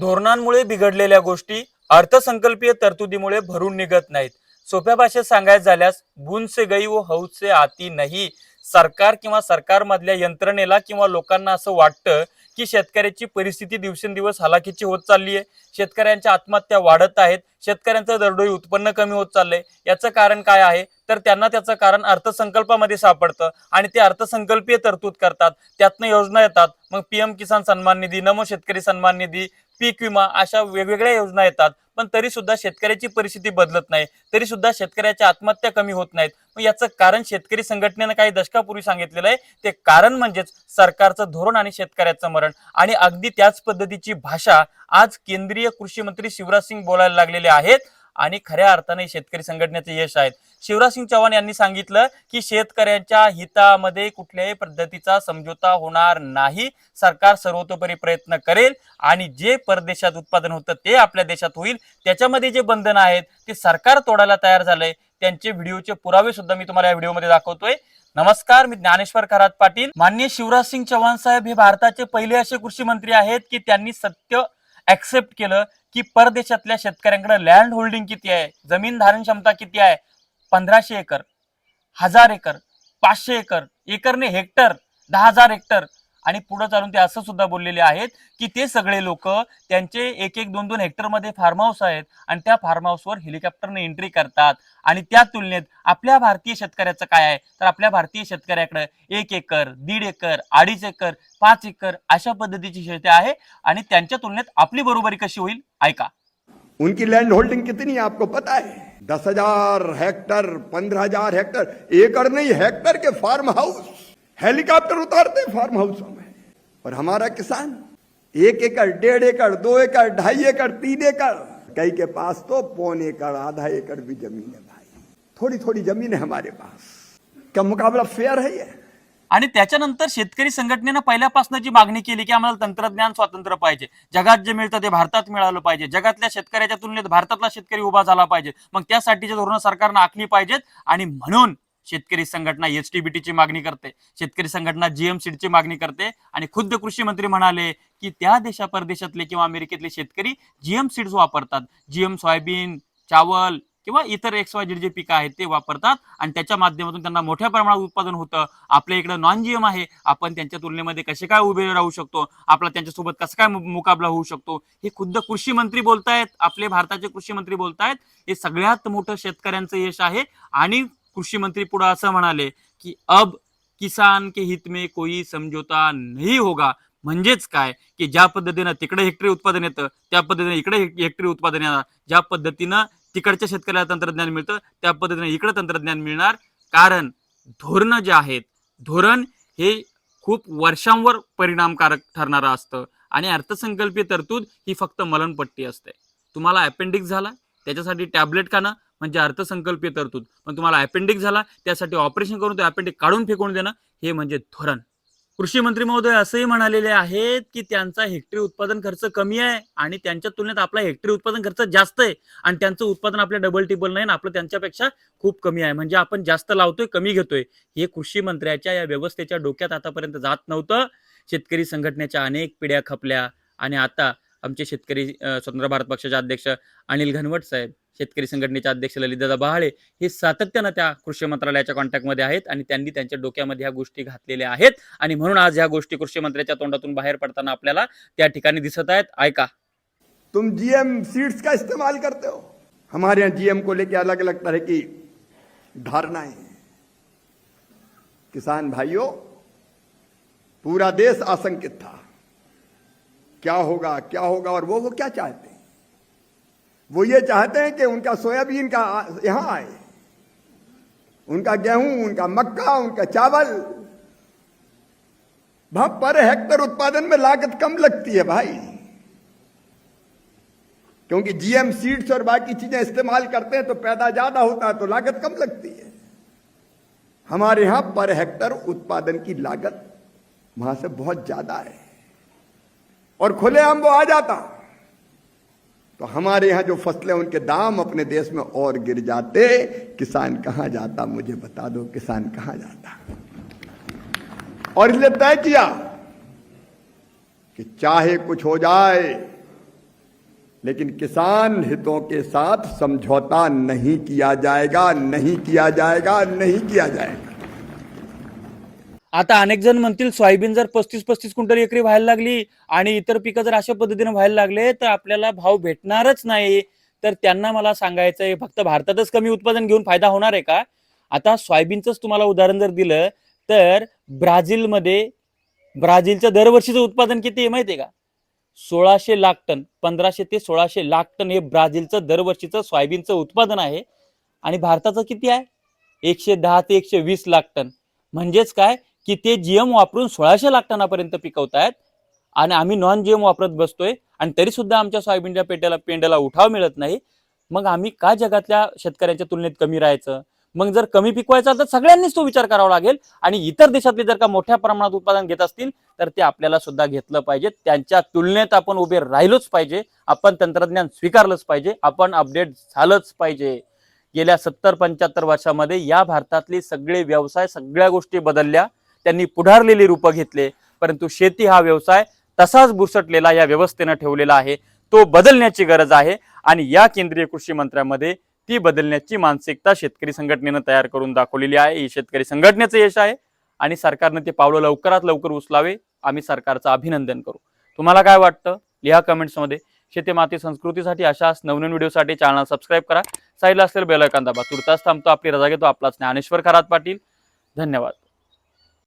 धोरणांमुळे बिघडलेल्या गोष्टी अर्थसंकल्पीय तरतुदीमुळे भरून निघत नाहीत. सोप्या भाषेत सांगायचं झाल्यास बून से गई व हौद से आती नाही. सरकार किंवा सरकारमधल्या यंत्रणेला किंवा लोकांना असं वाटतं की शेतकऱ्याची परिस्थिती दिवसेंदिवस हलाखीची होत चालली आहे शेतकऱ्यांच्या आत्महत्या वाढत आहेत. शेतकऱ्यांचं दरडोई उत्पन्न कमी होत चाललंय. याचं कारण काय आहे? तर त्यांना त्याचं कारण अर्थसंकल्पामध्ये सापडतं आणि ते अर्थसंकल्पीय तरतूद करतात. त्यातनं योजना येतात. मग पीएम किसान सन्मान निधी नमो शेतकरी सन्मान निधी पीक विमा अशा वेगवेगळ्या योजना येतात पण तरी सुद्धा शेतकऱ्याची परिस्थिती बदलत नाही. तरी सुद्धा शेतकऱ्याच्या आत्महत्या कमी होत नाहीत. मग याचं कारण शेतकरी संघटनेनं काही दशकापूर्वी सांगितलेलं आहे. ते कारण म्हणजेच सरकारचं धोरण आणि शेतकऱ्याचं मरण. आणि अगदी त्याच पद्धतीची भाषा आज केंद्रीय कृषी मंत्री शिवराज सिंग बोलायला लागलेले आहेत. आणि खऱ्या अर्थाने शेतकरी संघटनेचे यश आहेत. शिवराज सिंग चौहान यांनी सांगितलं की शेतकऱ्यांच्या हितामध्ये कुठल्याही पद्धतीचा समझोता होणार नाही. सरकार सर्वतोपरी प्रयत्न करेल आणि जे परदेशात उत्पादन होतं ते आपल्या देशात होईल. त्याच्यामध्ये जे बंधन आहेत ते सरकार तोडायला तयार झालंय. त्यांचे व्हिडिओचे पुरावे सुद्धा मी तुम्हाला या व्हिडिओमध्ये दाखवतोय. नमस्कार मी ज्ञानेश्वर खरात पाटील. माननीय शिवराज सिंग चौहान साहेब हे भारताचे पहिले असे कृषी मंत्री आहेत की त्यांनी सत्य ऍक्सेप्ट केलं की परदेशातल्या शेतकऱ्यांकडे लँड होल्डिंग किती आहे? जमीन धारण क्षमता किती आहे? पंधराशे एकर हजार एकर पाचशे एकर एकरने हेक्टर दहा हजार हेक्टर आणि पुढे चालून ते असं सुद्धा बोललेले आहेत की ते सगळे लोक त्यांचे एक एक दोन दोन हेक्टरमध्ये फार्म हाऊस आहेत आणि त्या फार्म हाऊसवर हेलिकॉप्टरने एंट्री करतात. आणि त्या तुलनेत आपल्या भारतीय शेतकऱ्याचं काय आहे? तर आपल्या भारतीय शेतकऱ्याकडे एक एकर दीड एकर अडीच एकर पाच एकर अशा पद्धतीची शेती आहे आणि त्यांच्या तुलनेत आपली बरोबरी कशी होईल? ऐका. उनकी लैंड होल्डिंग कितनी है आपको पता है? दस हजार हेक्टर पंद्रह हजार हेक्टर एकड़ नहीं हेक्टर के फार्म हाउस हेलीकॉप्टर उतारते फार्म हाउसों में और हमारा किसान एक एकड़ डेढ़ एकड़ दो एकड़ ढाई एकड़ तीन एकड़ कई के पास तो पौन एकड़ आधा एकड़ भी जमीन है भाई। थोड़ी थोड़ी जमीन है हमारे पास। क्या मुकाबला फेयर है ये? आणि त्याच्यानंतर शेतकरी संघटनेनं पहिल्यापासून जी मागणी केली की आम्हाला तंत्रज्ञान स्वातंत्र्य पाहिजे. जगात जे मिळतं ते भारतात मिळालं पाहिजे. जगातल्या शेतकऱ्याच्या तुलनेत भारतातला शेतकरी उभा झाला पाहिजे. मग त्यासाठीचे धोरणं सरकारनं आखली पाहिजेत. आणि म्हणून शेतकरी संघटना एस ची मागणी करते शेतकरी संघटना जीएम ची मागणी करते आणि खुद्द कृषी मंत्री म्हणाले की त्या देशा परदेशातले किंवा अमेरिकेतले शेतकरी जीएम सीड्स वापरतात. जीएम सोयाबीन चावल किंवा इतर एक्स वाय जे पिकं आहेत ते वापरतात आणि त्याच्या माध्यमातून त्यांना मोठ्या प्रमाणात उत्पादन होतं. आपल्या इकडे नॉन जीएम आहे. आपण त्यांच्या तुलनेमध्ये कसे काय उभे राहू शकतो? आपला त्यांच्यासोबत कसं काय मुकाबला होऊ शकतो? हे खुद्द कृषी मंत्री बोलतायत आपले भारताचे कृषी मंत्री बोलतायत. हे सगळ्यात मोठं शेतकऱ्यांचं यश आहे आणि कृषी मंत्री पुढे असं म्हणाले की अब किसान के हित में कोई समझोता नहीं होगा. म्हणजेच काय? की ज्या पद्धतीनं तिकडे हेक्टरी उत्पादन येतं त्या पद्धतीने इकडे हेक्टरी उत्पादन येणार. ज्या पद्धतीनं तिकडच्या शेतकऱ्याला तंत्रज्ञान मिळतं त्या पद्धतीने इकडे तंत्रज्ञान मिळणार. कारण धोरणं जे आहेत धोरण हे खूप वर्षांवर परिणामकारक ठरणारं असतं. आणि अर्थसंकल्पीय तरतूद ही फक्त मलनपट्टी असते. तुम्हाला अपेंडिक्स झाला? त्याच्यासाठी टॅबलेट खाणं म्हणजे अर्थसंकल्पीय तरतूद. पण तुम्हाला अपेंडिक्स झाला त्यासाठी ऑपरेशन करून ते अपेंडिक काढून फेकून देणं हे म्हणजे धोरण. कृषी मंत्री महोदय असंही म्हणालेले आहेत की त्यांचा हेक्टरी उत्पादन खर्च कमी आहे आणि त्यांच्या तुलनेत आपला हेक्टरी उत्पादन खर्च जास्त आहे आणि त्यांचं उत्पादन आपल्या डबल टिबल नाही आणि आपलं त्यांच्यापेक्षा खूप कमी आहे. म्हणजे आपण जास्त लावतोय कमी घेतोय. हे कृषी मंत्र्याच्या या व्यवस्थेच्या डोक्यात आतापर्यंत जात नव्हतं. शेतकरी संघटनेच्या अनेक पिढ्या खपल्या आणि आता आमचे शेतकरी स्वतंत्र भारत पक्षाचे अध्यक्ष अनिल घनवट साहेब शेतकरी संघटनेचे अध्यक्ष ललितदादा बहाळे हे सातत्यानं त्या कृषी मंत्रालयाच्या कॉन्टॅक्टमध्ये आहेत आणि त्यांनी त्यांच्या डोक्यामध्ये ह्या गोष्टी घातलेल्या आहेत. आणि म्हणून आज ह्या गोष्टी कृषी मंत्र्याच्या तोंडातून बाहेर पडताना आपल्याला त्या ठिकाणी दिसत आहेत. ऐका. तुम जीएम सीड्स का इस्तेमाल करते हो? हमारे यहाँ जीएम को लेके अलग अलग तरह की धारणाएं हैं। किसान भाइयों पूरा देश आशंकित था। क्या होगा क्या होगा और वो वो क्या चाहते हैं? वो ये चाहते हैं कि उनका सोयाबीन का, यहाँ आए। उनका गेहूँ, उनका मक्का, उनका चावल। वहाँ पर हेक्टर उत्पादन में लागत कम लगती है भाई। क्योंकि जीएम सीड्स और बाकी चीज़ें इस्तेमाल करते हैं तो पैदा ज़्यादा होता है तो लागत कम लगती है। हमारे यहाँ पर हेक्टर उत्पादन की लागत वहाँ से बहुत ज़्यादा है। और खुलेआम वो आ जाता। तो हमारे यहाँ जो फ़सलें उनके दाम अपने देश में और गिर जाते। किसान कहाँ जाता, मुझे बता दो, किसान कहाँ जाता। और इसलिए तय किया कि चाहे कुछ हो जाए, लेकिन किसान हितों के साथ समझौता नहीं किया जाएगा, नहीं किया जाएगा, नहीं किया जाएगा। आता अनेक जण म्हणतील सोयाबीन जर पस्तीस पस्तीस क्विंटल एकरी व्हायला लागली आणि इतर पिकं जर अशा पद्धतीने व्हायला लागले तर आपल्याला भाव भेटणारच नाही. तर त्यांना मला सांगायचं आहे फक्त भारतातच कमी उत्पादन घेऊन फायदा होणार आहे का? आता सोयाबीनचंच तुम्हाला उदाहरण जर दिलं तर ब्राझीलमध्ये ब्राझीलचं दरवर्षीचं उत्पादन किती आहे माहिती आहे का? सोळाशे लाख टन पंधराशे ते सोळाशे लाख टन हे ब्राझीलचं दरवर्षीचं सोयाबीनचं उत्पादन आहे. आणि भारताचं किती आहे? एकशे दहा ते एकशे वीस लाख टन. म्हणजेच काय? की ते जीएम वापरून सोळाशे लाख टनापर्यंत पिकवतायत आणि आम्ही नॉन जीएम वापरत बसतोय आणि तरी सुद्धा आमच्या सोयाबीनच्या पेट्याला पेंड्याला उठाव मिळत नाही. मग आम्ही का जगातल्या शेतकऱ्यांच्या तुलनेत कमी राहायचं? मग जर कमी पिकवायचा तर सगळ्यांनीच तो विचार करावा लागेल आणि इतर देशातले जर का मोठ्या प्रमाणात उत्पादन घेत असतील तर ते आपल्याला सुद्धा घेतलं पाहिजे. त्यांच्या तुलनेत आपण उभे राहिलोच पाहिजे. आपण तंत्रज्ञान स्वीकारलंच पाहिजे. आपण अपडेट झालंच पाहिजे. गेल्या सत्तर पंच्याहत्तर वर्षामध्ये या भारतातले सगळे व्यवसाय सगळ्या गोष्टी बदलल्या. त्यांनी पुढारलेली रूपं घेतले. परंतु शेती हा व्यवसाय तसाच बुरसटलेला या व्यवस्थेनं ठेवलेला आहे. तो बदलण्याची गरज आहे आणि या केंद्रीय कृषी मंत्र्यामध्ये ती बदलण्याची मानसिकता शेतकरी संघटनेनं तयार करून दाखवलेली आहे. ही शेतकरी संघटनेचं यश आहे आणि सरकारनं ते पावलं लवकरात लवकर उचलावे आम्ही सरकारचं अभिनंदन करू. तुम्हाला काय वाटतं? लिहा कमेंट्समध्ये. शेती माती संस्कृतीसाठी अशाच नवनवीन व्हिडिओसाठी चॅनल सबस्क्राईब करा. साईडला असलेलं बेल आयकॉन तुर्तास थांबतो. आपली रजा घेतो. आपला ज्ञानेश्वर खरात पाटील. धन्यवाद.